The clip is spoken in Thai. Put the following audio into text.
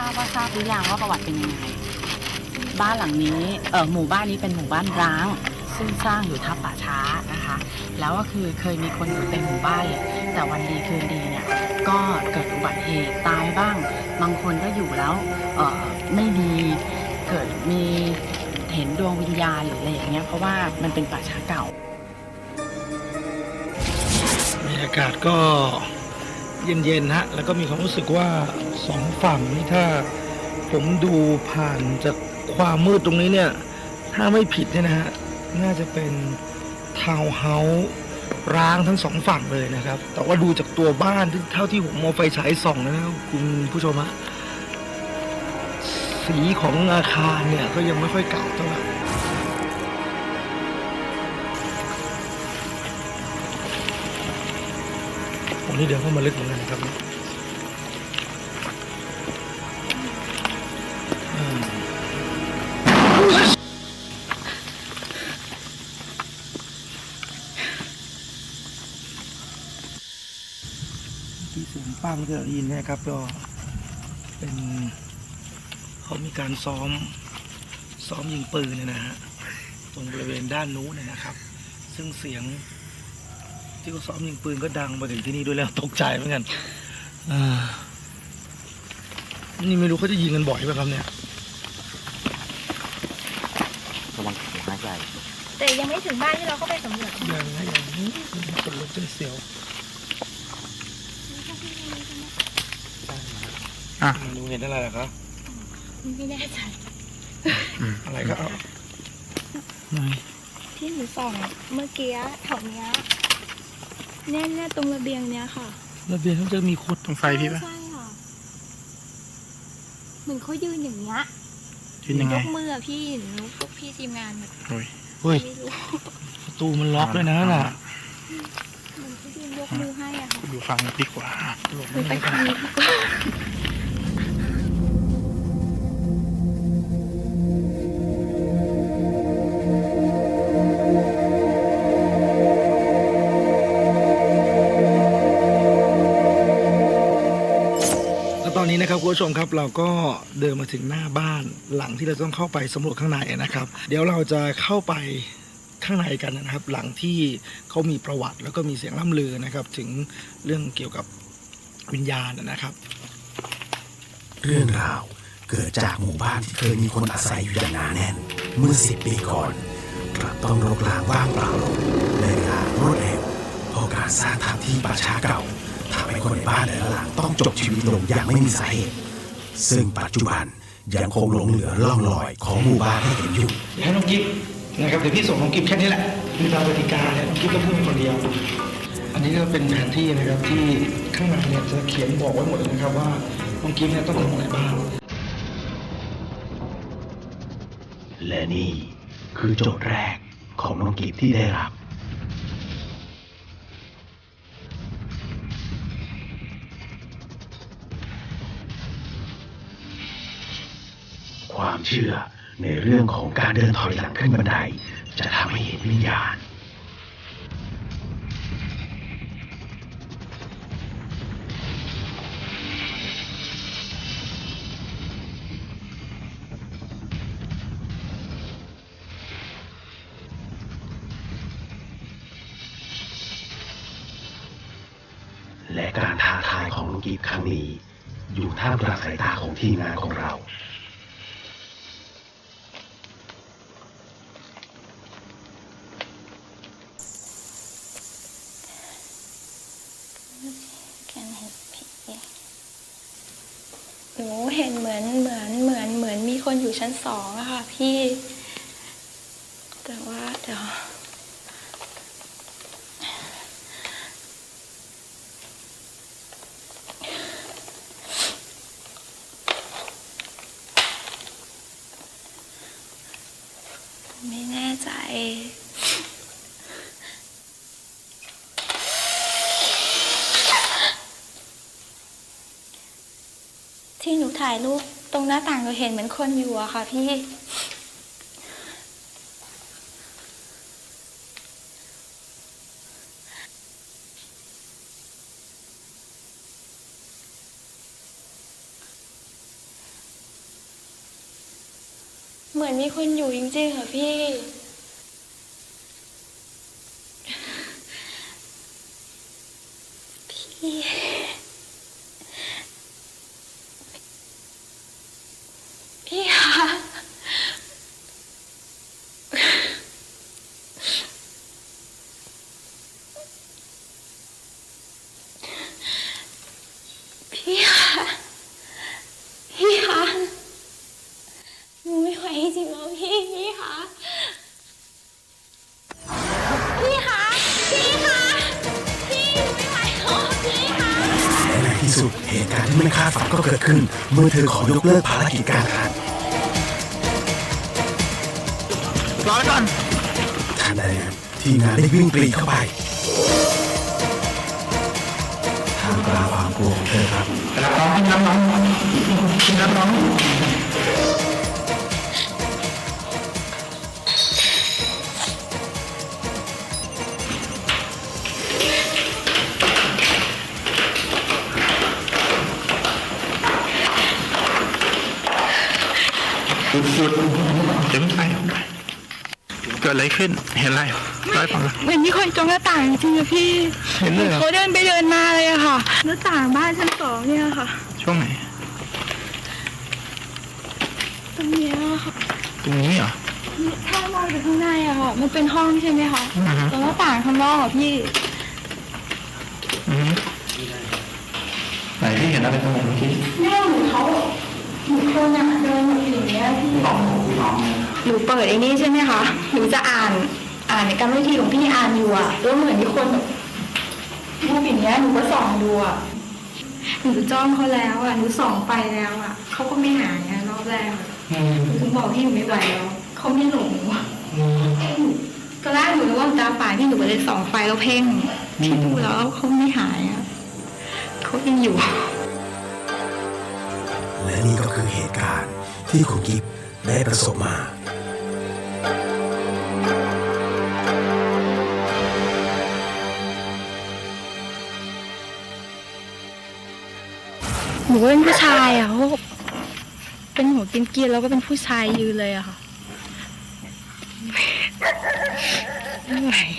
ราบว่าทราบหรือยังว่าประวัติเป็นยังไง บ้านหลังนี้ เออหมู่บ้านนี้เป็นหมู่บ้านร้าง ซึ่งสร้างอยู่ทับป่าช้านะคะ แล้วก็คือเคยมีคนอยู่เต็มหมู่บ้านเลย แต่วันดีคืนดีเนี่ย ก็เกิดอุบัติเหตุตายบ้าง บางคนก็อยู่แล้วเออไม่มีเกิดมีเห็นดวงวิญญาณหรืออะไรอย่างเงี้ย เพราะว่ามันเป็นป่าช้าเก่าบรรยากาศก็ เย็นๆฮะแล้วก็มีความรู้สึกว่าสองฝั่งนี่ถ้าผมดูผ่านจากความมืดตรงนี้เนี่ย ถ้าไม่ผิดเนี่ยนะฮะน่าจะเป็นทาวน์เฮาส์ร้างทั้งสองฝั่งเลยนะครับ แต่ว่าดูจากตัวบ้านที่เท่าที่ผมมองไฟฉายส่องนะครับคุณผู้ชมฮะสีของอาคารเนี่ยก็ยังไม่ค่อยเก่าเท่าไหร่ นี่เดินเข้ามาลึกเหมือนกันะครับอืมที่เสียงปั้งที่เราได้ยินนะครับก็เป็นเขามีการซ้อมซ้อมยิงปืนเนยนะฮะตรงบริเวณด้านนู้นเนยนะครับ ซึ่งเสียง ที่เขาซ้อมยิงปืนก็ดังมาถึงที่นี่ด้วยแล้วตกใจเหมือนกันอ่านี่ไม่รู้เขาจะยิงกันบ่อยป่ะครับเนี่ยระวังหัวหายใจแต่ยังไม่ถึงบ้านที่เราเข้าไปสำรวจอย่างนะอย่างนี้คนลุกจนเสียวอะดูเห็นอะไรเหรอครับไม่แน่ใจอะไรก็เอาที่หนูส่องเมื่อกี้แถวเนี้ย แน่ๆตรงระเบียงเนี้ยค่ะระเบียงเขาจะมีโคตรตรงไฟพี่ปะใช่ค่ะ เหมือนเขายืนอย่างเงี้ยยืนยังไงยกมืออะพี่หนูพวกพี่ทีมงานแบบโอ้ยเฮ้ยไม่รู้ประตูมันล็อกด้วยนะน่ะเหมือนเขายืนยกมือให้อะค่ะอยู่ฟังดีกว่าหลบหนูไม่ไปได้ทางนี้ดีกว่า นนี้นะครับคุณผู้ชมครับเราก็เดินมาถึงหน้าบ้านหลังที่เราต้องเข้าไปสำรวจข้างในนะครับ เดี๋ยวเราจะเข้าไปข้างในกันนะครับ หลังที่เขามีประวัติแล้วก็มีเสียงล่ำลือนะครับ ถึงเรื่องเกี่ยวกับวิญญาณนะครับ เรื่องราวเกิดจากหมู่บ้านที่เคยมีคนอาศัยอยู่อย่างหนาแน่น เมื่อสิบปีก่อน กลับต้องรกรางว่างเปล่าลงในเวลารวดเร็วเพราะการสร้างทางที่ป่าช้าเก่า คนในบ้านแต่ละหลังต้องจบชีวิตลงอย่างไม่มีสาเหตุ ซึ่งปัจจุบันยังคงหลงเหลือร่องรอยของหมู่บ้านให้เห็นอยู่เดี๋ยวให้น้องกิฟนะครับเดี๋ยวพี่ส่งน้องกิฟแค่นี้แหละคือตามกติกาเนี่ยน้องกิฟก็พูดคนเดียว อันนี้ก็เป็นแผนที่นะครับที่ข้างในเนี่ยจะเขียนบอกไว้หมดเลยนะครับว่าน้องกิฟเนี่ยต้องทำอะไรบ้างและนี่คือโจทย์แรกของน้องกิฟที่ได้รับ ความเชื่อในเรื่องของการเดินถอยหลังขึ้นบันได จะทำให้เห็นวิญญาณและการท้าทายของน้องกีบครั้งนี้ อยู่ท่ามกลางสายตาของทีมงานของเรา แกนเห็นผีหนู เห็นเหมือนเหมือนเหมือนเหมือนมีคนอยู่ชั้นสองอะค่ะ พี่ แต่ว่าเดี๋ยวไม่แน่ใจ ที่หนูถ่ายรูปตรงหน้าต่างหนูเห็นเหมือนคนอยู่อะค่ะพี่ เหมือนมีคนอยู่จริงๆเหรอพี่ สุดเหตุการณ์ที่ไม่คาดฝันก็เกิดขึ้น เมื่อเธอขอยกเลิกภารกิจการงานรอไว้ก่อนทันใดนั้นทีมงานได้วิ่งปรีเข้าไปท่ามกลางความกลัวของเธอครับรับน้องกินน้ำน้องกินน้ำน้อง หยุดหยุดเดี๋ยวไม่ไปเกิดอะไรขึ้น เห็นอะไรร้อยฟังเลยเหมือนมีคนจงหน้าต่างจริงๆอะพี่เห็นเลยเหรอเขาเดินไปเดินมาเลยอะค่ะ หน้าต่างบ้านชั้นสองเนี่ยค่ะ ช่วงไหน ตรงเนี้ยค่ะ ตรงนี้เหรอถ้ามองไปข้างในอะค่ะ มันเป็นห้องใช่ไหมคะอือฮึตรงหน้าต่างข้างนอกอะพี่อืมไหนพี่เห็นอะไรตรงไหนเมื่อกี้แม่หนูเขาหนู คนอะเดินอยู่อย่เงี้ยพี่หนูเปิดไอ้นี่ใช่ไหมคะ หนูจะอ่าน อ่านในกรรมวิธีของพี่อ่านอยู่อะแล้วเหมือนมีคนแบบรูปอย่างเงี้ยหนูก็ส่องดูอะหนูจ้องเขาแล้วอะหนูส่องไปแล้วอะเขาก็ไม่หายอะรอบแรกหนูถึงบอกพี่หนูไม่ไหวแล้วเขาไม่หลงหนูอะตอนแรกหนูนึกว่าตาฝาดพี่หนูก็เลยส่องไฟแล้วเพ่งพี่ดูแล้วเขาไม่หายอะเขายังอยู่ และนี่ก็คือเหตุการณ์ที่คุณกิฟได้ประสบมา หนูเป็นผู้ชายอะเขาเป็นหัวกินเกินๆแล้วก็เป็นผู้ชายยืนเลยอะค่ะไม่ไหว